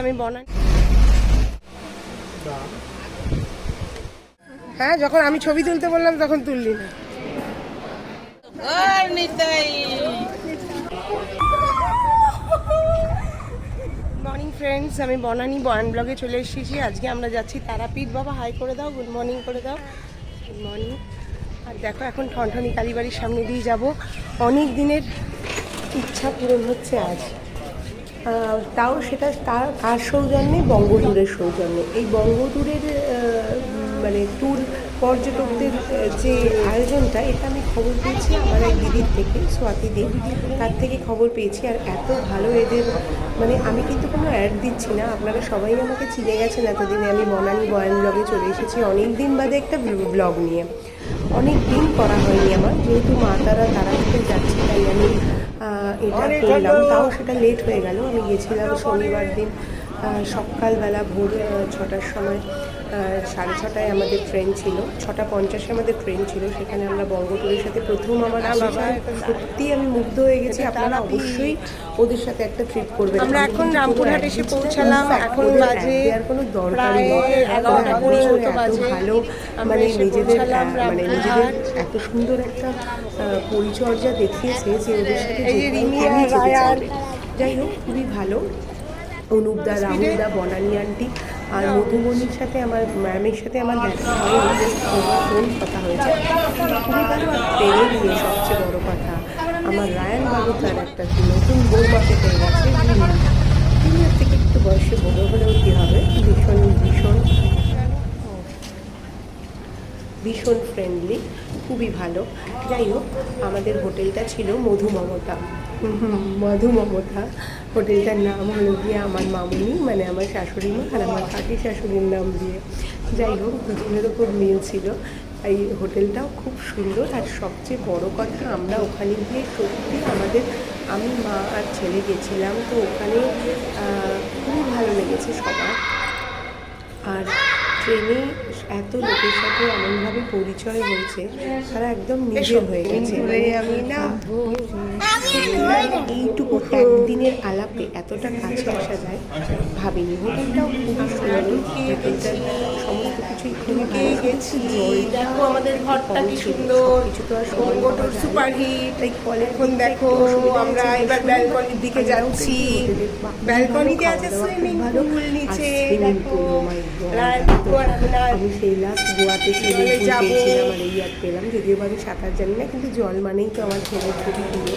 আমি বনানি হ্যাঁ যখন আমি ছবি তুলতে বললাম তখন তুললি না। মর্নিং ফ্রেন্ডস আমি বনানি বয়ান ব্লগে চলে এসেছি। আজকে আমরা যাচ্ছি তারাপীঠ। বাবা হাই করে দাও গুড মর্নিং করে দাও। গুড মর্নিং আর দেখো এখন ঠনঠনি কালীবাড়ির সামনে দিয়ে যাব। অনেক দিনের ইচ্ছা পূরণ হচ্ছে আজ। তাও সেটা তার কার সৌজন্যে? বঙ্গদূরের সৌজন্যে। এই বঙ্গদূরের মানে ট্যুর পর্যটকদের যে আয়োজনটা, এটা আমি খবর পেয়েছি আমার এক দিদির থেকে, স্বাতি দেব তার থেকে খবর পেয়েছি। আর এত ভালো এদের মানে আমি কিন্তু কোনো অ্যাড দিচ্ছি না। আপনারা সবাই আমাকে চিনে গেছেন এতদিনে। আমি বনানি বয়ান ব্লগে চলে এসেছি। অনেক দিন বাদে একটা ব্লগ নিয়ে। অনেক দিন করা হয়নি আমার। যেহেতু মা তারা তারাপীঠে যাচ্ছে, তাই আমি এটা পেলাম তাও সেটা লেট হয়ে গেল। আমি গেছিলাম শনিবার দিন। সকালবেলা ভোর ছটার সময় সাড়ে ছটায় আমাদের ট্রেন ছিল। ছটা পঞ্চাশে আমাদের ট্রেন ছিল সেখানে আমরা বঙ্গটুরের সাথে প্রথম আমার বাবা সত্যি আমি মুগ্ধ হয়ে গেছি আপনারা অবশ্যই ওদের সাথে একটা ট্রিপ করবেন। আমরা আমি এখন রামপুরহাট এসে পৌঁছালাম। এখন বাজে দেওয়ার কোনো বাজে। ভালো মানে নিজেদের মানে নিজেদের এত সুন্দর একটা পরিচর্যা দেখিয়েছে যে ওদের সাথে আর। যাই হোক খুবই ভালো। অনুপদা রাহুলদা বনানি আন্টি আর মধুবনির সাথে আমার ম্যামের সাথে আমার দেখা হয়নি ফোন কথা হয়েছে। খুবই ভালো আর প্রেমের নিয়ে সবচেয়ে বড় কথা। আমার রায়ান বাবু তার একটা নতুন বৌমাকে হয়ে গেছে। তিনি থেকে একটু বয়সে বড় হলেও কী হবে? ভীষণ ভীষণ ভীষণ ফ্রেন্ডলি খুবই ভালো। যাই হোক আমাদের হোটেলটা ছিল মধু মমতা। হুম হুম, মধু মমতা। হোটেলটার নাম হলো গিয়ে আমার মামুনি মানে আমার শাশুড়ি মা আর আমার কাকি শাশুড়ির নাম দিয়ে। যাই হোক দুজনের ওপর মিল ছিল। এই হোটেলটাও খুব সুন্দর। আর সবচেয়ে বড় কথা আমরা ওখানে গিয়ে সত্যি আমাদের আমি মা আর ছেলে গেছিলাম তো ওখানে খুবই ভালো লেগেছে সবার। আর ট্রেনে এত লোকের সাথে এমনভাবে পরিচয় হয়েছে তারা একদম নিজের হয়ে গেছে। আমি না। এইটুকু একদিনের আলাপে এতটা কাছে আসা যায় ভাবিনি। হোটেলটাও খুবই সুন্দর। হোটেলটার সমস্ত কিছুই খুবই গেছি। দেখো আমাদের ঘরটা কি সুন্দর। সবকিছু তো আর সুপার হিট তাই কলের দেখো আমরা এবার ব্যালকনির দিকে যাচ্ছি। ব্যালকনিতে আছে সুইমিং। পুল নিচে। দেখো pool, সেই লাস্ট গোয়াতে সুইমিং পুল পেয়েছিলাম আর এই আর পেলাম। যদিও বা আমি সাঁতার জানি না কিন্তু জল মানেই তো আমার ছেলের খুবই প্রিয়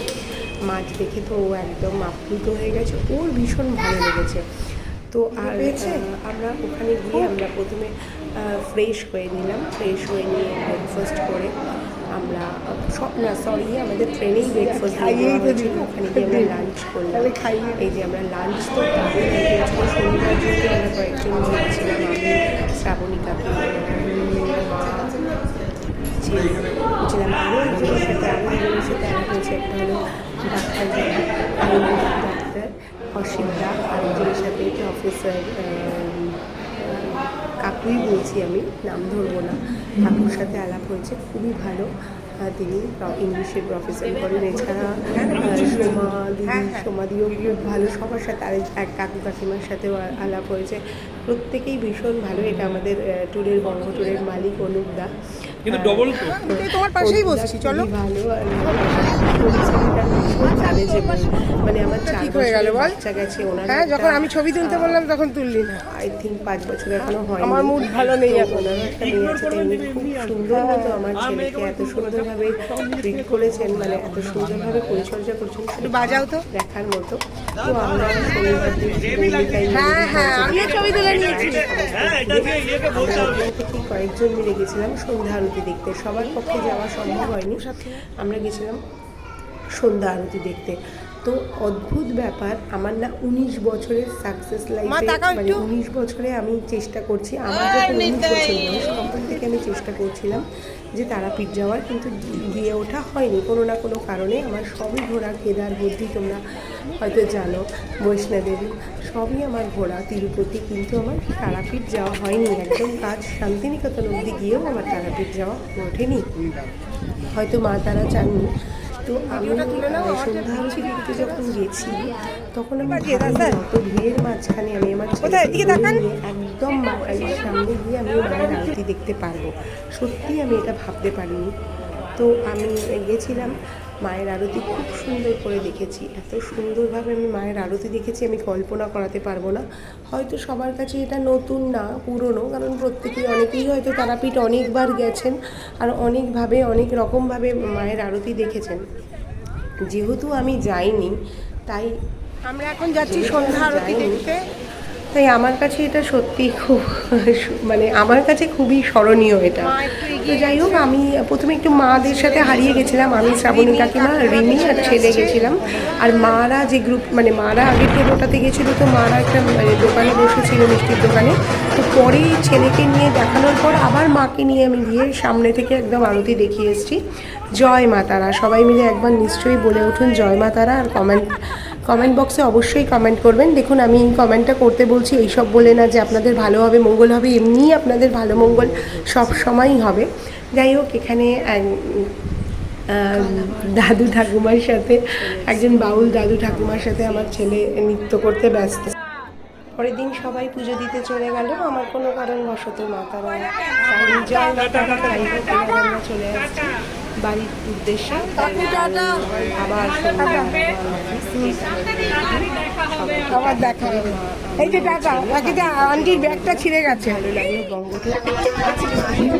মাছ দেখে তো ও একদম আপ্লুত হয়ে গেছে। ওর ভীষণ ভালো লেগেছে। তো আর? আমরা ওখানে গিয়ে আমরা প্রথমে ফ্রেশ হয়ে নিলাম। ফ্রেশ হয়ে নিয়ে ব্রেকফাস্ট করে আমরা সব না সরি আমাদের ট্রেনেই ব্রেকফাস্ট খাইয়েই তো দিল। ওখানে গিয়ে আমরা লাঞ্চ করলাম খাইয়ে এই যে আমরা লাঞ্চ তো শনিবার যেহেতু আমরা কয়েকজন গিয়েছিলাম আমি শ্রাবণী কাকু ছিলাম আরও একজনের সাথে আরও একজনের সাথে আলাপ হয়েছে একটা হলো ডাক্তার ডাক্তার অসিদ্ধা আরেকজনের সাথে প্রফেসর কাকুই বলছি আমি, নাম ধরবো না। কাকুর সাথে আলাপ হয়েছে, খুবই ভালো। তিনি ইংলিশের প্রফেসর করেন। এছাড়া সোমা দিদি সোমাদিও খুব ভালো সবার সাথে। আর এক কাকু কাকিমার সাথেও আলাপ হয়েছে। প্রত্যেকেই ভীষণ ভালো। এটা আমাদের ট্যুরের বঙ্গ ট্যুরের মালিক অনুপ দা। কিন্তু ডবল তো আমি তোমার পাশেই বসেছি চলো। ভালো। মানে আমার ঠিক হয়ে গেল বল? গেছে ওনার হ্যাঁ যখন আমি ছবি তুলতে বললাম তখন তুললি না। আই থিঙ্ক পাঁচ বছর এখনও হয় আমার mood ভালো নেই এখন। খুব সুন্দর মতো আমার ছেলেকে এত সুন্দরভাবে ট্রিট করেছেন মানে এত সুন্দরভাবে পরিচর্যা করছেন একটু বাজাও তো। দেখার মতো। তো আমরা শনিবার দিন হ্যাঁ হ্যাঁ আমিও ছবি তুলে নিয়েছি। হ্যাঁ কয়েকজন মিলে গেছিলাম সন্ধ্যা আরতি দেখতে। সবার পক্ষে যাওয়া সম্ভব হয়নি। আমরা গেছিলাম সন্ধ্যা আরতি দেখতে। তো অদ্ভুত ব্যাপার আমার না উনিশ বছরের সাকসেস লাইফে মানে উনিশ বছরে আমি চেষ্টা করছি আমার যখন উনিশ বছর বয়স তখন থেকে আমি চেষ্টা করছিলাম যে তারাপীঠ যাওয়ার কিন্তু গিয়ে ওঠা হয়নি। কোনো না কোনো কারণে আমার সবই ঘোরা কেদার বুদ্ধি তোমরা হয়তো জানো বৈষ্ণোদেবী সবই আমার ঘোরা তিরুপতি কিন্তু আমার তারাপীঠ যাওয়া হয়নি। একদম কাজ শান্তিনিকেতন অবধি গিয়েও আমার তারাপীঠ যাওয়া ওঠেনি। হয়তো মা তারা চাননি। তো আমি সন্ধ্যা আরতি দেখতে যখন গেছি তখন আমার। অত ভিড়ের মাঝখানে আমি আমার। একদম মা সামনে গিয়ে আমি মায়ের আরতি দেখতে পারব সত্যি আমি এটা ভাবতে পারিনি তো আমি গেছিলাম মায়ের আরতি খুব সুন্দর করে দেখেছি। এত সুন্দরভাবে আমি মায়ের আরতি দেখেছি, আমি কল্পনা করাতে পারব না। হয়তো সবার কাছে এটা নতুন না, পুরনো, কারণ প্রত্যেকেই, অনেকেই হয়তো তারাপীঠ অনেকবার গেছেন আর অনেকভাবে, অনেক রকমভাবে মায়ের আরতি দেখেছেন। যেহেতু আমি যাইনি, তাই আমরা এখন যাচ্ছি সন্ধ্যা আরতি দেখতে। তাই আমার কাছে এটা সত্যি খুব মানে আমার কাছে খুবই স্মরণীয় এটা। তো যাই হোক আমি প্রথমে একটু মাদের সাথে হারিয়ে গেছিলাম আমি শ্রাবণী কাকিমা রিমি আর ছেলে গেছিলাম। আর মারা যে গ্রুপ মানে মারা আগের টোটোটাতে গেছিল তো মারা একটা মানে দোকানে বসেছিল মিষ্টির দোকানে। তো পরে ছেলেকে নিয়ে দেখানোর পর আবার মাকে নিয়ে আমি গিয়ে সামনে থেকে একদম আরতি দেখিয়ে এসেছি। জয় মা তারা সবাই মিলে একবার নিশ্চয়ই বলে উঠুন জয় মা তারা আর কমেন্ট কমেন্ট বক্সে অবশ্যই কমেন্ট করবেন। দেখুন আমি এই কমেন্টটা করতে বলছি এইসব বলে না যে আপনাদের ভালো হবে মঙ্গল হবে এমনিই আপনাদের ভালো মঙ্গল সব সময়ই হবে। যাই হোক এখানে দাদু ঠাকুমার সাথে একজন বাউল দাদু ঠাকুমার সাথে আমার ছেলে নৃত্য করতে ব্যস্ত। পরের দিন সবাই পুজো দিতে চলে গেল আমার কোনো মাতারা তাই জয় মাতারা আমরা চলে আসছি। বাড়ির উদ্দেশ্যে আবার আবার দেখা হবে। এই যে টাকা বাকিটা আন্টির ব্যাগটা ছিঁড়ে গেছে। ভালো লাগল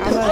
আবার